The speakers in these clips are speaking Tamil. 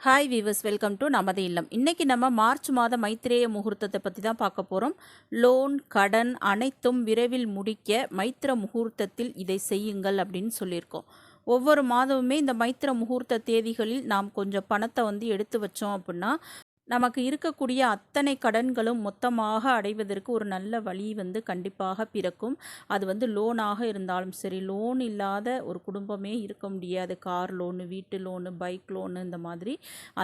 ஹாய் வீவர்ஸ் வெல்கம் டு நமது இல்லம். இன்றைக்கி நம்ம மார்ச் மாத மைத்திரேய முகூர்த்தத்தை பற்றி தான் பார்க்க போகிறோம் லோன் கடன் அனைத்தும் விரைவில் முடிக்க மைத்திர முகூர்த்தத்தில் இதை செய்யுங்கள் அப்படின்னு சொல்லியிருக்கோம். ஒவ்வொரு மாதமுமே இந்த மைத்திர முகூர்த்த தேதிகளில் நாம் கொஞ்சம் பணத்தை வந்து எடுத்து வச்சோம் அப்படின்னா நமக்கு இருக்கக்கூடிய அத்தனை கடன்களும் மொத்தமாக அடைவதற்கு ஒரு நல்ல வழி வந்து கண்டிப்பாக பிறக்கும். அது வந்து லோனாக இருந்தாலும் சரி லோன் இல்லாத ஒரு குடும்பமே இருக்க முடியாது. கார் லோனு வீட்டு லோனு பைக் லோனு இந்த மாதிரி.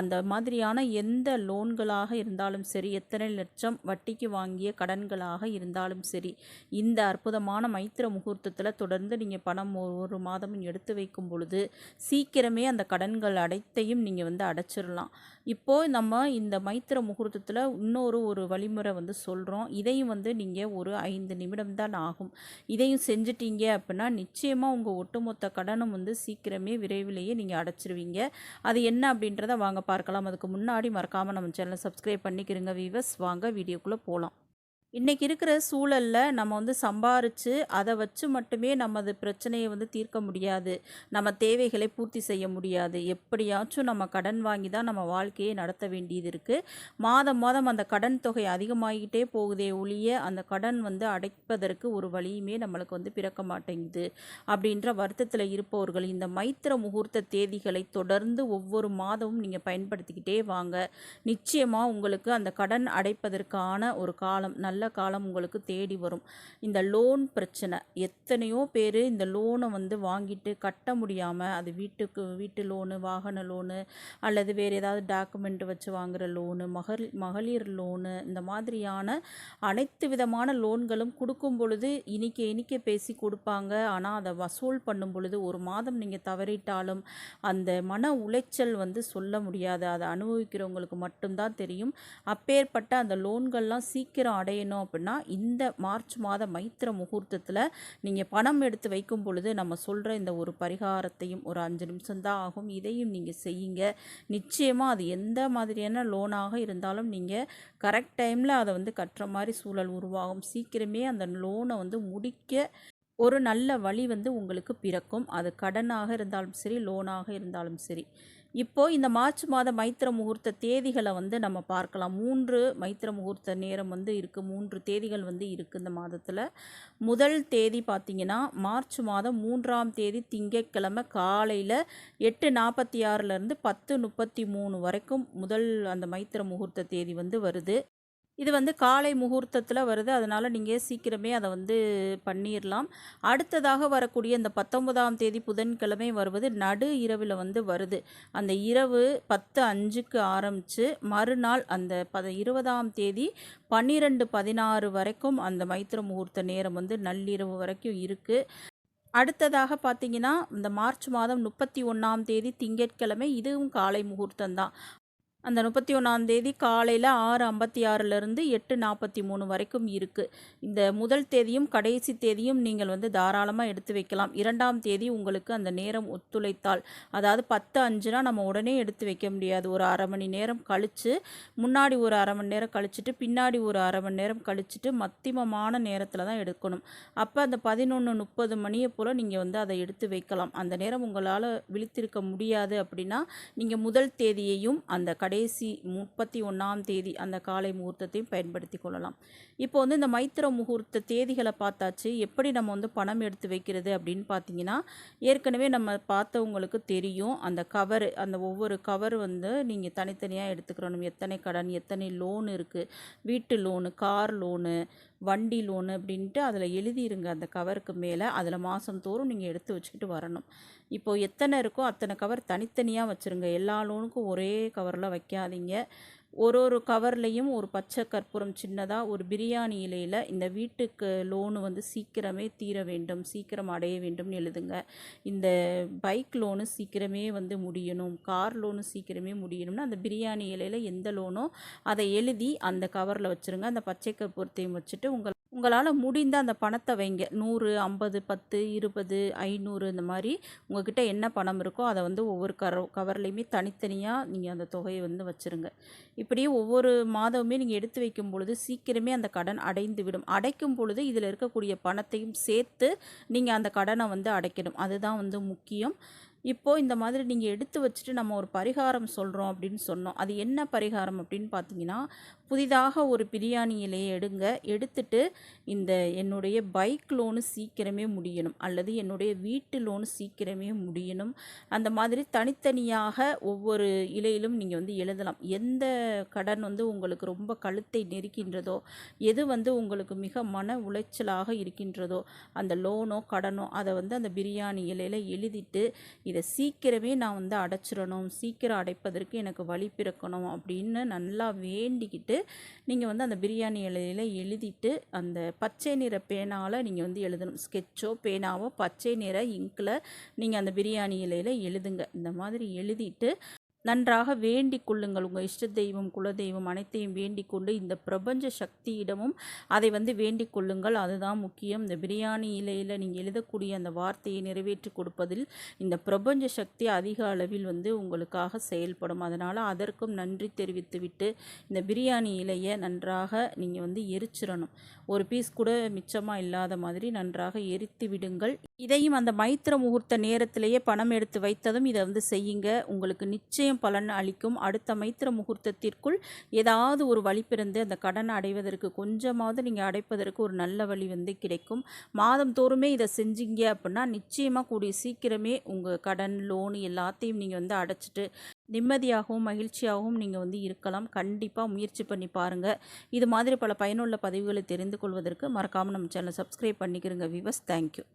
அந்த மாதிரியான எந்த லோன்களாக இருந்தாலும் சரி எத்தனை லட்சம் வட்டிக்கு வாங்கிய கடன்களாக இருந்தாலும் சரி இந்த அற்புதமான மைத்திர முகூர்த்தத்தில் தொடர்ந்து நீங்கள் பணம் ஒரு ஒரு மாதமும் எடுத்து வைக்கும் பொழுது சீக்கிரமே அந்த கடன்கள் அனைத்தையும் நீங்கள் வந்து அடைச்சிடலாம் இப்போது நம்ம இந்த இந்த மைத்திர முகூர்த்தத்தில் இன்னொரு ஒரு வழிமுறை வந்து சொல்கிறோம் இதையும் வந்து நீங்கள் ஒரு ஐந்து நிமிடம் தான் ஆகும். இதையும் செஞ்சிட்டீங்க அப்படின்னா நிச்சயமாக உங்கள் ஒட்டுமொத்த கடனும் வந்து சீக்கிரமே விரைவிலேயே நீங்கள் அடைச்சிருவீங்க. அது என்ன அப்படின்றத வாங்க பார்க்கலாம். அதுக்கு முன்னாடி மறக்காமல் நம்ம சேனலை சப்ஸ்கிரைப் பண்ணிக்கிறங்க வீவர்ஸ் வாங்க வீடியோக்குள்ளே போகலாம் இன்றைக்கி இருக்கிற சூழலில் நம்ம வந்து சம்பாரித்து அதை வச்சு மட்டுமே நமது பிரச்சனையை வந்து தீர்க்க முடியாது. நம்ம தேவைகளை பூர்த்தி செய்ய முடியாது. எப்படியாச்சும் நம்ம கடன் வாங்கி தான் நம்ம வாழ்க்கையை நடத்த வேண்டியது இருக்குது மாதம் மாதம் அந்த கடன் தொகை அதிகமாகிட்டே போகுதே ஒழிய அந்த கடன் வந்து அடைப்பதற்கு ஒரு வழியுமே நம்மளுக்கு வந்து பிறக்க மாட்டேங்குது. அப்படின்ற வருத்தத்தில் இருப்பவர்கள் இந்த மைத்திர முகூர்த்த தேதிகளை தொடர்ந்து ஒவ்வொரு மாதமும் நீங்கள் பயன்படுத்திக்கிட்டே வாங்க. நிச்சயமாக உங்களுக்கு அந்த கடன் அடைப்பதற்கான ஒரு காலம் நல்ல காலம் உங்களுக்கு தேடி வரும். இந்த லோன் பிரச்சனை எத்தனையோ பேர் இந்த லோனை வந்து வாங்கிட்டு கட்ட முடியாமல் அது வீட்டுக்கு வீட்டு லோனு வாகன லோனு அல்லது வேறு ஏதாவது டாக்குமெண்ட் வச்சு வாங்குகிற லோனு மகள் மகளிர் லோனு இந்த மாதிரியான அனைத்து விதமான லோன்களும் கொடுக்கும் பொழுது இனிக்க இனிக்க பேசி கொடுப்பாங்க. ஆனால் அதை வசூல் பண்ணும் பொழுது ஒரு மாதம் நீங்கள் தவறிட்டாலும் அந்த மன உளைச்சல் வந்து சொல்ல முடியாது. அதை அனுபவிக்கிறவங்களுக்கு மட்டும்தான் தெரியும். அப்பேற்பட்ட அந்த லோன்கள்லாம் சீக்கிரம் அடையணும். அப்படின்னா இந்த மார்ச் மாத மைத்திர முகூர்த்தத்தில் நீங்கள் பணம் எடுத்து வைக்கும் பொழுது நம்ம சொல்கிற இந்த ஒரு பரிகாரத்தையும் ஒரு அஞ்சு நிமிஷம்தான் ஆகும். இதையும் நீங்கள் செய்யுங்க. நிச்சயமாக அது எந்த மாதிரியான லோனாக இருந்தாலும் நீங்கள் கரெக்ட் டைமில் அதை வந்து கட்டுற மாதிரி சூழல் உருவாகும். சீக்கிரமே அந்த லோனை வந்து முடிக்க ஒரு நல்ல வழி வந்து உங்களுக்கு பிறக்கும். அது கடனாக இருந்தாலும் சரி லோனாக இருந்தாலும் சரி. இப்போது இந்த மார்ச் மாத மைத்திர முகூர்த்த தேதிகளை வந்து நம்ம பார்க்கலாம். மூன்று மைத்திர முகூர்த்த நேரம் வந்து இருக்குது மூன்று தேதிகள் வந்து இருக்குது இந்த மாதத்தில். முதல் தேதி பார்த்திங்கன்னா மார்ச் மாதம் மூன்றாம் தேதி திங்கட்கிழமை காலையில் எட்டு நாற்பத்தி ஆறுலேருந்து பத்து முப்பத்தி மூணு வரைக்கும் முதல் அந்த மைத்திர முகூர்த்த தேதி வந்து வருது. இது வந்து காலை முகூர்த்தத்தில் வருது. அதனால் நீங்கள் சீக்கிரமே அதை வந்து பண்ணிடலாம் அடுத்ததாக வரக்கூடிய இந்த பத்தொன்பதாம் தேதி புதன்கிழமை வருவது நடு இரவில் வந்து வருது. அந்த இரவு பத்து அஞ்சுக்கு ஆரம்பித்து மறுநாள் அந்த பத இருபதாம் தேதி பன்னிரெண்டு பதினாறு வரைக்கும் அந்த மைத்திர முகூர்த்த நேரம் வந்து நள்ளிரவு வரைக்கும் இருக்குது அடுத்ததாக பார்த்தீங்கன்னா இந்த மார்ச் மாதம் முப்பத்தி ஒன்றாம் தேதி திங்கட்கிழமை இதுவும் காலை முகூர்த்தம் தான். அந்த முப்பத்தி ஒன்றாந்தேதி காலையில் ஆறு ஐம்பத்தி ஆறுலேருந்து எட்டு நாற்பத்தி மூணு வரைக்கும் இருக்குது இந்த முதல் தேதியும் கடைசி தேதியும் நீங்கள் வந்து தாராளமாக எடுத்து வைக்கலாம். இரண்டாம் தேதி உங்களுக்கு அந்த நேரம் ஒத்துழைத்தால் அதாவது பத்து அஞ்சுனா நம்ம உடனே எடுத்து வைக்க முடியாது. ஒரு அரை மணி நேரம் கழித்து முன்னாடி ஒரு அரை மணி நேரம் கழிச்சிட்டு பின்னாடி ஒரு அரை மணி நேரம் கழிச்சிட்டு மத்தியமமான நேரத்தில் தான் எடுக்கணும். அப்போ அந்த பதினொன்று முப்பது மணியை போல் நீங்கள் வந்து அதை எடுத்து வைக்கலாம். அந்த நேரம் உங்களால் விழித்திருக்க முடியாது அப்படின்னா நீங்கள் முதல் தேதியையும் அந்த கடை கடைசி முப்பத்தி ஒன்றாம் தேதி அந்த காலை முகூர்த்தத்தையும் பயன்படுத்தி கொள்ளலாம். இப்போ வந்து இந்த மைத்திர முகூர்த்த தேதிகளை பார்த்தாச்சு. எப்படி நம்ம வந்து பணம் எடுத்து வைக்கிறது அப்படின்னு பார்த்தீங்கன்னா ஏற்கனவே நம்ம பார்த்தவங்களுக்கு தெரியும். அந்த கவர் அந்த ஒவ்வொரு கவர் வந்து நீங்கள் தனித்தனியாக எடுத்துக்கிறணும் எத்தனை கடன் எத்தனை லோன் இருக்குது வீட்டு லோனு கார் லோனு வண்டி லோனு அப்படின்ட்டு அதில் எழுதிருங்க. அந்த கவருக்கு மேலே அதில் மாதம் தோறும் நீங்கள் எடுத்து வச்சுக்கிட்டு வரணும். இப்போது எத்தனை இருக்கோ அத்தனை கவர் தனித்தனியாக வச்சுருங்க. எல்லா லோனுக்கும் ஒரே கவரில் வைக்காதீங்க. ஒரு ஒரு கவர்லேயும் ஒரு பச்சை கற்பூரம் சின்னதாக ஒரு பிரியாணி இலையில் இந்த வீட்டுக்கு லோனு வந்து சீக்கிரமே தீர வேண்டும் சீக்கிரம் அடைய வேண்டும்னு எழுதுங்க. இந்த பைக் லோனு சீக்கிரமே வந்து முடியணும் கார் லோனு சீக்கிரமே முடியணும்னு அந்த பிரியாணி இலையில் எந்த லோனோ அதை எழுதி அந்த கவரில் வச்சுருங்க. அந்த பச்சை கற்பூரத்தையும் வச்சுட்டு உங்கள் உங்களால் முடிந்த அந்த பணத்தை வைங்க. நூறு ஐம்பது பத்து இருபது ஐநூறு இந்த மாதிரி உங்ககிட்ட என்ன பணம் இருக்கோ அதை வந்து ஒவ்வொரு கர கவர்லேயுமே தனித்தனியாக நீங்கள் அந்த தொகையை வந்து வச்சுருங்க. இப்படியே ஒவ்வொரு மாதமுமே நீங்கள் எடுத்து வைக்கும் பொழுது சீக்கிரமே அந்த கடன் அடைந்து விடும். அடைக்கும் பொழுது இதில் இருக்கக்கூடிய பணத்தையும் சேர்த்து நீங்கள் அந்த கடனை வந்து அடைக்கணும். அதுதான் வந்து முக்கியம். இப்போது இந்த மாதிரி நீங்கள் எடுத்து வச்சுட்டு நம்ம ஒரு பரிகாரம் சொல்கிறோம் அப்படின்னு சொன்னோம். அது என்ன பரிகாரம் அப்படின்னு பார்த்தீங்கன்னா புதிதாக ஒரு பிரியாணி இலையை எடுங்க. எடுத்துட்டு இந்த என்னுடைய பைக் லோனு சீக்கிரமே முடியணும். அல்லது என்னுடைய வீட்டு லோனு சீக்கிரமே முடியணும். அந்த மாதிரி தனித்தனியாக ஒவ்வொரு இலையிலும் நீங்கள் வந்து எழுதலாம். எந்த கடன் வந்து உங்களுக்கு ரொம்ப கழுத்தை நெருக்கின்றதோ எது வந்து உங்களுக்கு மிக மன உளைச்சலாக இருக்கின்றதோ அந்த லோனோ கடனோ அதை வந்து அந்த பிரியாணி இலையில் எழுதிட்டு இதை சீக்கிரமே நான் வந்து அடைச்சிடணும் சீக்கிரம் அடைப்பதற்கு எனக்கு வழி பிறக்கணும் அப்படின்னு நல்லா வேண்டிக்கிட்டு நீங்கள் வந்து அந்த பிரியாணி இலையில் எழுதிட்டு அந்த பச்சை நிற பேனால் நீங்கள் வந்து எழுதணும். ஸ்கெட்சோ பேனாவோ பச்சை நிற இங்கில் நீங்கள் அந்த பிரியாணி இலையில் எழுதுங்க. இந்த மாதிரி எழுதிட்டு நன்றாக வேண்டிக் கொள்ளுங்கள். உங்கள் இஷ்ட தெய்வம் குலதெய்வம் அனைத்தையும் வேண்டிக் கொண்டு இந்த பிரபஞ்ச சக்தியிடமும் அதை வந்து வேண்டிக் கொள்ளுங்கள். அதுதான் முக்கியம். இந்த பிரியாணி இலையில் நீங்கள் எழுதக்கூடிய அந்த வார்த்தையை நிறைவேற்றி கொடுப்பதில் இந்த பிரபஞ்ச சக்தி அதிக அளவில் வந்து உங்களுக்காக செயல்படும். அதனால் அதற்கும் நன்றி தெரிவித்துவிட்டு இந்த பிரியாணி இலையை நன்றாக நீங்கள் வந்து எரிச்சிடணும். ஒரு பீஸ் கூட மிச்சமாக இல்லாத மாதிரி நன்றாக எரித்து விடுங்கள். இதையும் அந்த மைத்திர முகூர்த்த நேரத்திலேயே பணம் எடுத்து வைத்ததும் இதை வந்து செய்யுங்க. உங்களுக்கு நிச்சயம் நிச்சயம் பலன் அளிக்கும். அடுத்த மைத்திர முகூர்த்தத்திற்குள் ஏதாவது ஒரு வழி பிறந்து அந்த கடனை அடைவதற்கு கொஞ்சமாவது நீங்கள் அடைப்பதற்கு ஒரு நல்ல வழி வந்து கிடைக்கும். மாதம் தோறுமே இதை செஞ்சீங்க அப்படின்னா நிச்சயமாக கூடிய சீக்கிரமே உங்கள் கடன் லோன் எல்லாத்தையும் நீங்கள் வந்து அடைச்சிட்டு நிம்மதியாகவும் மகிழ்ச்சியாகவும் நீங்கள் வந்து இருக்கலாம். கண்டிப்பாக முயற்சி பண்ணி பாருங்கள் இது மாதிரி பல பயனுள்ள பதிவுகளை தெரிந்து கொள்வதற்கு மறக்காமல் நம்ம சேனலை சப்ஸ்கிரைப் பண்ணிக்கிறோங்க விவஸ் தேங்க்யூ